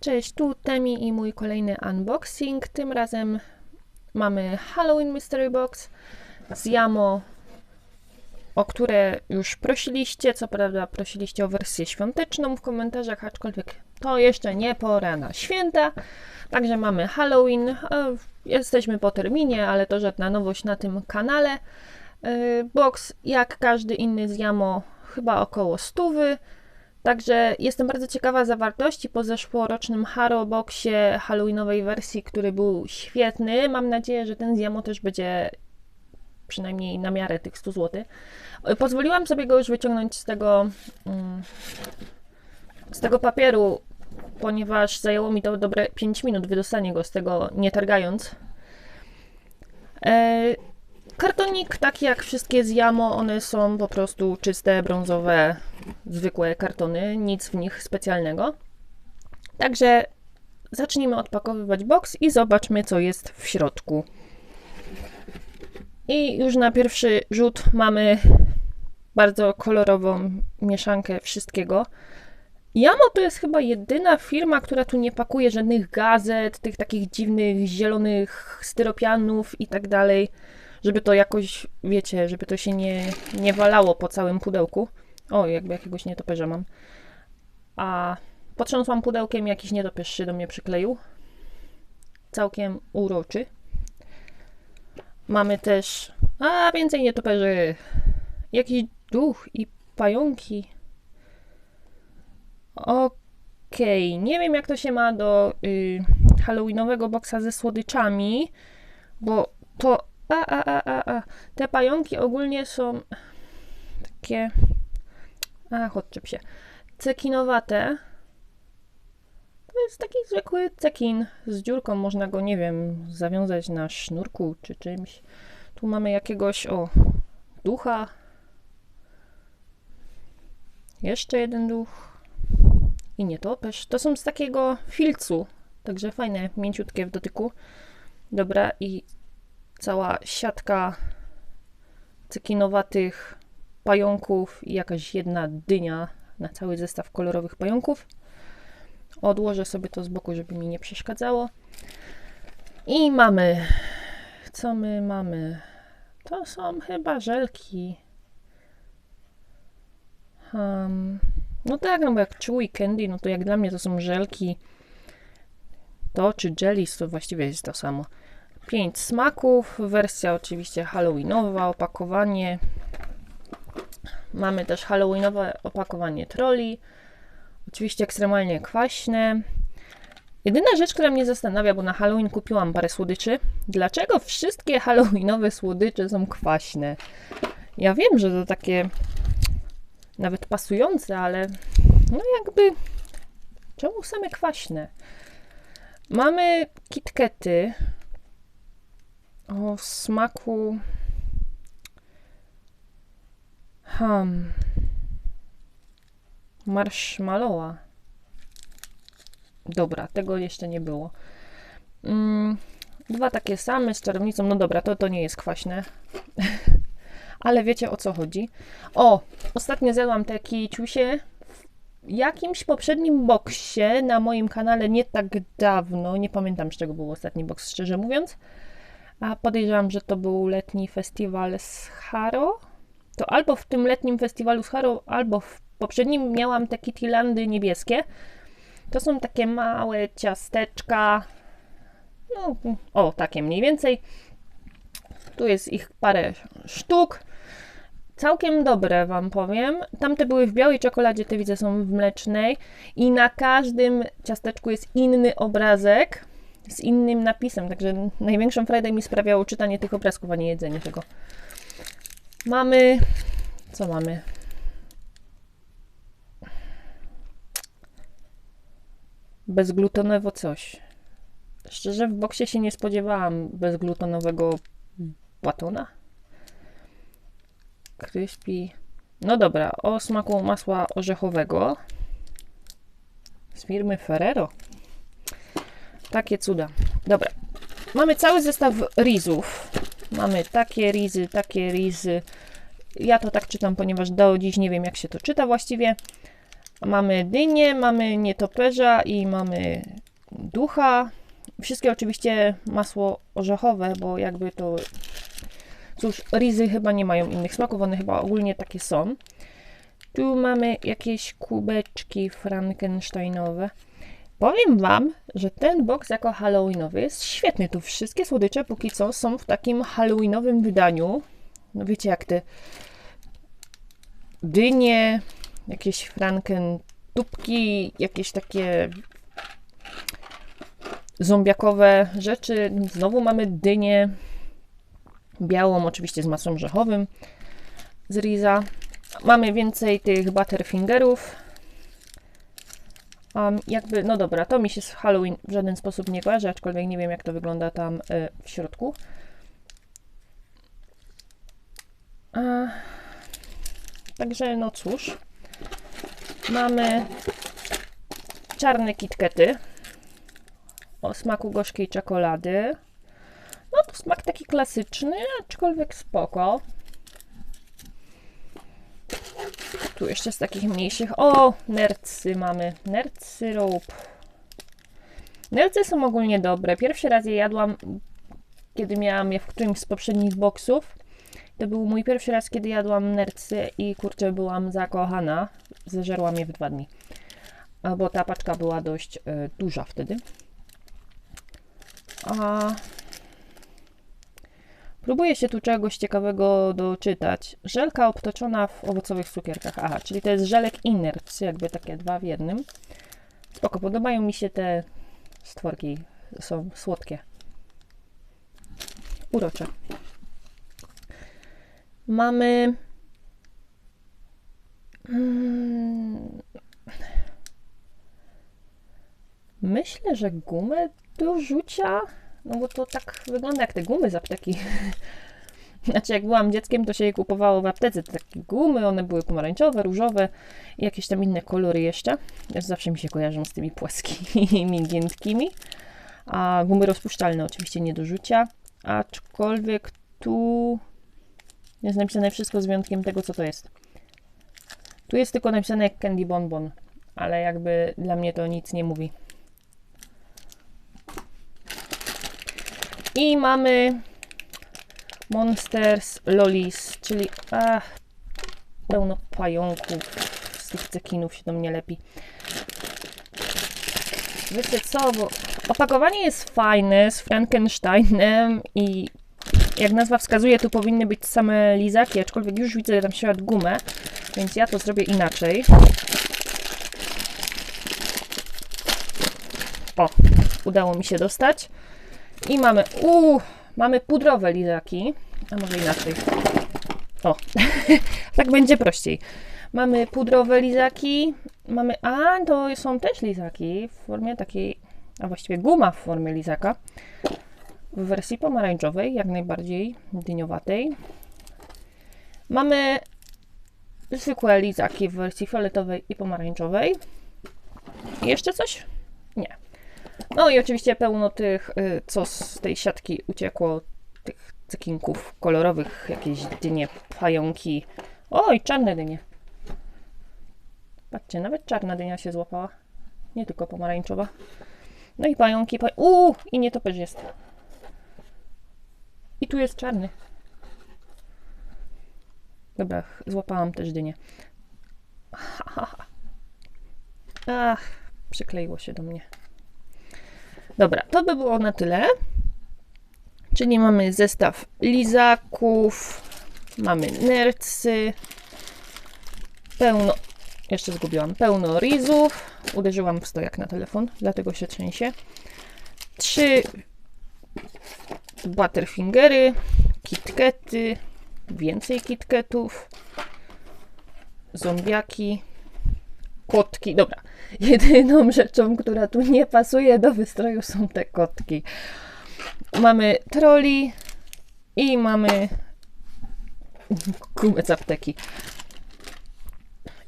Cześć, tu Temi i mój kolejny unboxing. Tym razem mamy Halloween Mystery Box z Yamo, o które już prosiliście. Co prawda prosiliście o wersję świąteczną w komentarzach, aczkolwiek to jeszcze nie pora na święta. Także mamy Halloween. E, Jesteśmy po terminie, ale to żadna nowość na tym kanale. E, Box, jak każdy inny z Yamo, chyba około stówy. Także jestem bardzo ciekawa zawartości po zeszłorocznym Haro Boxie Halloweenowej wersji, który był świetny. Mam nadzieję, że ten z Yamo też będzie przynajmniej na miarę tych 100 zł. Pozwoliłam sobie go już wyciągnąć z tego mm, z tego papieru, ponieważ zajęło mi to dobre 5 minut wydostanie go z tego nie targając. Kartonik, taki jak wszystkie z Yamo, one są po prostu czyste, brązowe, zwykłe kartony, nic w nich specjalnego. Także zacznijmy odpakowywać box i zobaczmy, co jest w środku. I już na pierwszy rzut mamy bardzo kolorową mieszankę wszystkiego. Yamo to jest chyba jedyna firma, która tu nie pakuje żadnych gazet, tych takich dziwnych zielonych styropianów i tak dalej żeby to jakoś, wiecie, żeby to się nie, nie walało po całym pudełku. O, jakby jakiegoś nietoperza mam. A potrząsłam pudełkiem, jakiś nietoperz się do mnie przykleił. Całkiem uroczy. Mamy też, a więcej nietoperzy. Jakiś duch i pająki. Okej, okay. nie wiem jak to się ma do y, halloweenowego boksa ze słodyczami, bo to a, a, a, a, a. Te pająki ogólnie są takie. A, odczep się. Cekinowate. To jest taki zwykły cekin z dziurką. Można go, nie wiem, zawiązać na sznurku czy czymś. Tu mamy jakiegoś, o, ducha. Jeszcze jeden duch. I nietoperz. To są z takiego filcu. Także fajne, mięciutkie w dotyku. Dobra, i cała siatka cekinowatych pająków i jakaś jedna dynia na cały zestaw kolorowych pająków. Odłożę sobie to z boku, żeby mi nie przeszkadzało. I mamy. Co my mamy? To są chyba żelki. Um, no tak, no bo jak chewy candy, no to jak dla mnie to są żelki. To czy jellies to właściwie jest to samo. 5 smaków, wersja oczywiście halloweenowa, opakowanie. Mamy też halloweenowe opakowanie troli. Oczywiście ekstremalnie kwaśne. Jedyna rzecz, która mnie zastanawia, bo na Halloween kupiłam parę słodyczy. Dlaczego wszystkie halloweenowe słodycze są kwaśne? Ja wiem, że to takie nawet pasujące, ale no jakby czemu same kwaśne? Mamy kitkety, o smaku. Hmm. Marshmallowa. Dobra, tego jeszcze nie było. Mm, dwa takie same z czarownicą. No dobra, to, to nie jest kwaśne. Ale wiecie o co chodzi. O, ostatnio zjadłam te ciusie w jakimś poprzednim boksie na moim kanale nie tak dawno. Nie pamiętam z czego był ostatni boks, szczerze mówiąc. A podejrzewam, że to był letni festiwal z Haro. To albo w tym letnim festiwalu z Haro, albo w poprzednim miałam te Kittylandy niebieskie. To są takie małe ciasteczka. No, o, takie mniej więcej. Tu jest ich parę sztuk. Całkiem dobre, Wam powiem. Tamte były w białej czekoladzie, te widzę są w mlecznej. I na każdym ciasteczku jest inny obrazek z innym napisem, także największą frajdę mi sprawiało czytanie tych obrazków, a nie jedzenie tego. Mamy... Co mamy? Bezglutenowo coś. Szczerze, w boksie się nie spodziewałam bezglutonowego batona. Crispy. No dobra, o smaku masła orzechowego z firmy Ferrero. Takie cuda. Dobra. Mamy cały zestaw rizów. Mamy takie rizy, takie rizy. Ja to tak czytam, ponieważ do dziś nie wiem, jak się to czyta właściwie. Mamy dynię, mamy nietoperza i mamy ducha. Wszystkie oczywiście masło orzechowe, bo jakby to... Cóż, rizy chyba nie mają innych smaków, one chyba ogólnie takie są. Tu mamy jakieś kubeczki frankensteinowe. Powiem Wam, że ten box jako halloweenowy jest świetny. Tu wszystkie słodycze póki co są w takim halloweenowym wydaniu. No wiecie jak te dynie, jakieś franken tubki, jakieś takie zombiakowe rzeczy. Znowu mamy dynię białą, oczywiście z masłem orzechowym z Riza. Mamy więcej tych butterfingerów. Um, jakby, no dobra, to mi się z Halloween w żaden sposób nie kojarzy, aczkolwiek nie wiem jak to wygląda tam y, w środku. A, także no cóż, mamy czarne kitkety o smaku gorzkiej czekolady. No to smak taki klasyczny, aczkolwiek spoko. Tu jeszcze z takich mniejszych. O, nercy mamy. Nerd syrup. Nercy są ogólnie dobre. Pierwszy raz je jadłam, kiedy miałam je w którymś z poprzednich boksów. To był mój pierwszy raz, kiedy jadłam nercy i kurczę, byłam zakochana. Zeżerłam je w dwa dni. Bo ta paczka była dość y, duża wtedy. A Próbuję się tu czegoś ciekawego doczytać. Żelka obtoczona w owocowych cukierkach. Aha, czyli to jest żelek inert, jakby takie dwa w jednym. Spoko, podobają mi się te stworki. Są słodkie. Urocze. Mamy... Hmm. Myślę, że gumę do rzucia no bo to tak wygląda jak te gumy z apteki. Znaczy, jak byłam dzieckiem, to się je kupowało w aptece. Te takie gumy, one były pomarańczowe, różowe i jakieś tam inne kolory jeszcze. Ja zawsze mi się kojarzą z tymi płaskimi, giętkimi. A gumy rozpuszczalne oczywiście nie do rzucia. Aczkolwiek tu jest napisane wszystko z wyjątkiem tego, co to jest. Tu jest tylko napisane Candy Bonbon, ale jakby dla mnie to nic nie mówi. I mamy Monsters Lolis, czyli ach, pełno pająków. Z tych cekinów się do mnie lepi. Wiecie co, bo opakowanie jest fajne, z Frankensteinem i jak nazwa wskazuje, tu powinny być same lizaki, aczkolwiek już widzę tam ślad gumę, więc ja to zrobię inaczej. O, udało mi się dostać. I mamy, uuu, mamy pudrowe lizaki. A może inaczej. O, tak będzie prościej. Mamy pudrowe lizaki. Mamy, a to są też lizaki w formie takiej, a właściwie guma w formie lizaka. W wersji pomarańczowej, jak najbardziej dyniowatej. Mamy zwykłe lizaki w wersji fioletowej i pomarańczowej. I jeszcze coś? No i oczywiście pełno tych, y, co z tej siatki uciekło, tych cekinków kolorowych, jakieś dynie, pająki. Oj, czarne dynie. Patrzcie, nawet czarna dynia się złapała. Nie tylko pomarańczowa. No i pająki, paj... Uuu, i nie topesz jest. I tu jest czarny. Dobra, złapałam też dynię. Ach, przykleiło się do mnie. Dobra, to by było na tyle. Czyli mamy zestaw lizaków, mamy nercy, pełno, jeszcze zgubiłam, pełno rizów. Uderzyłam w stojak na telefon, dlatego się trzęsie. Trzy butterfingery, kitkety, więcej kitketów, zombiaki, kotki. Dobra, jedyną rzeczą, która tu nie pasuje do wystroju są te kotki. Mamy troli i mamy gumę z apteki.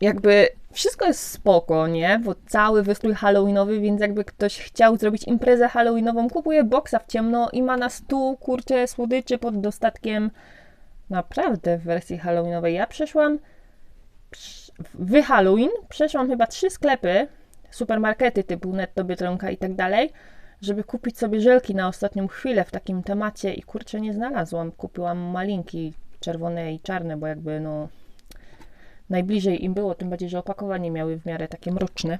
Jakby wszystko jest spoko, nie? Bo cały wystrój halloweenowy, więc jakby ktoś chciał zrobić imprezę halloweenową, kupuje boksa w ciemno i ma na stół, kurczę, słodyczy pod dostatkiem. Naprawdę w wersji halloweenowej. Ja przeszłam w Halloween przeszłam chyba trzy sklepy, supermarkety typu Netto, Biedronka i tak dalej, żeby kupić sobie żelki na ostatnią chwilę w takim temacie i kurczę nie znalazłam. Kupiłam malinki czerwone i czarne, bo jakby no najbliżej im było, tym bardziej, że opakowanie miały w miarę takie mroczne.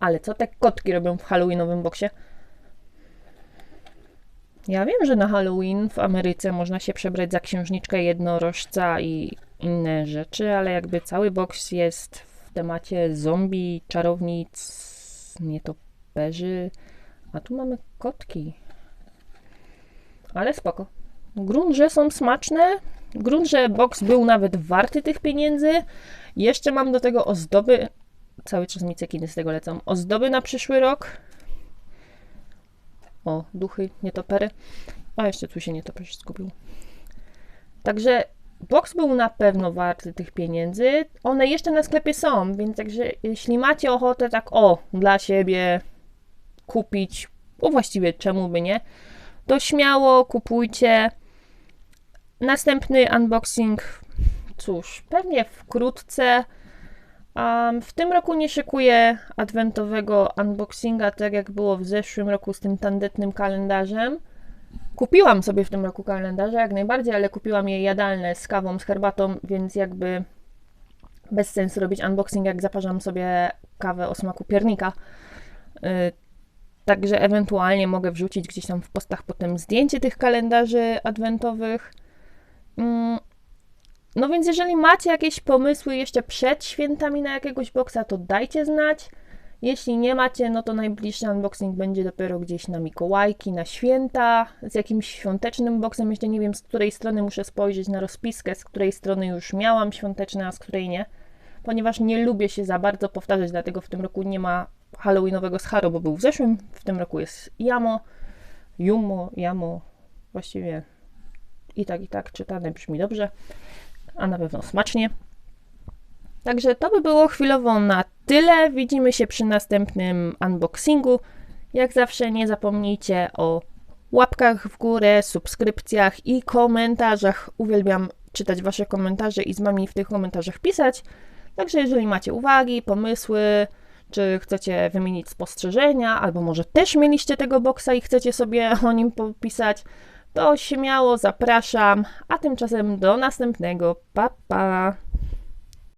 Ale co te kotki robią w halloweenowym boksie? Ja wiem, że na Halloween w Ameryce można się przebrać za księżniczkę jednorożca i inne rzeczy, ale jakby cały boks jest w temacie zombie, czarownic, nietoperzy, a tu mamy kotki. Ale spoko. Grunt, że są smaczne. Grunt, że boks był nawet warty tych pieniędzy. Jeszcze mam do tego ozdoby. Cały czas mi cekiny z tego lecą. Ozdoby na przyszły rok. O, duchy, nietopery. A jeszcze tu się nietoperz zgubił. Także boks był na pewno warty tych pieniędzy. One jeszcze na sklepie są, więc także jeśli macie ochotę tak o, dla siebie kupić, bo właściwie czemu by nie, to śmiało kupujcie. Następny unboxing, cóż, pewnie wkrótce. Um, w tym roku nie szykuję adwentowego unboxinga, tak jak było w zeszłym roku z tym tandetnym kalendarzem. Kupiłam sobie w tym roku kalendarze jak najbardziej, ale kupiłam je jadalne z kawą, z herbatą, więc jakby bez sensu robić unboxing, jak zaparzam sobie kawę o smaku piernika. Yy, także ewentualnie mogę wrzucić gdzieś tam w postach potem zdjęcie tych kalendarzy adwentowych. Yy, no więc jeżeli macie jakieś pomysły jeszcze przed świętami na jakiegoś boksa, to dajcie znać. Jeśli nie macie, no to najbliższy unboxing będzie dopiero gdzieś na Mikołajki, na święta, z jakimś świątecznym boksem. Jeszcze nie wiem, z której strony muszę spojrzeć na rozpiskę, z której strony już miałam świąteczne, a z której nie. Ponieważ nie lubię się za bardzo powtarzać, dlatego w tym roku nie ma halloweenowego Scharo, bo był w zeszłym. W tym roku jest Jamo, Jumo, Jamo, właściwie i tak, i tak czytane brzmi dobrze a na pewno smacznie. Także to by było chwilowo na tyle. Widzimy się przy następnym unboxingu. Jak zawsze nie zapomnijcie o łapkach w górę, subskrypcjach i komentarzach. Uwielbiam czytać Wasze komentarze i z Wami w tych komentarzach pisać. Także jeżeli macie uwagi, pomysły, czy chcecie wymienić spostrzeżenia, albo może też mieliście tego boksa i chcecie sobie o nim popisać, to śmiało zapraszam, a tymczasem do następnego. Pa, pa!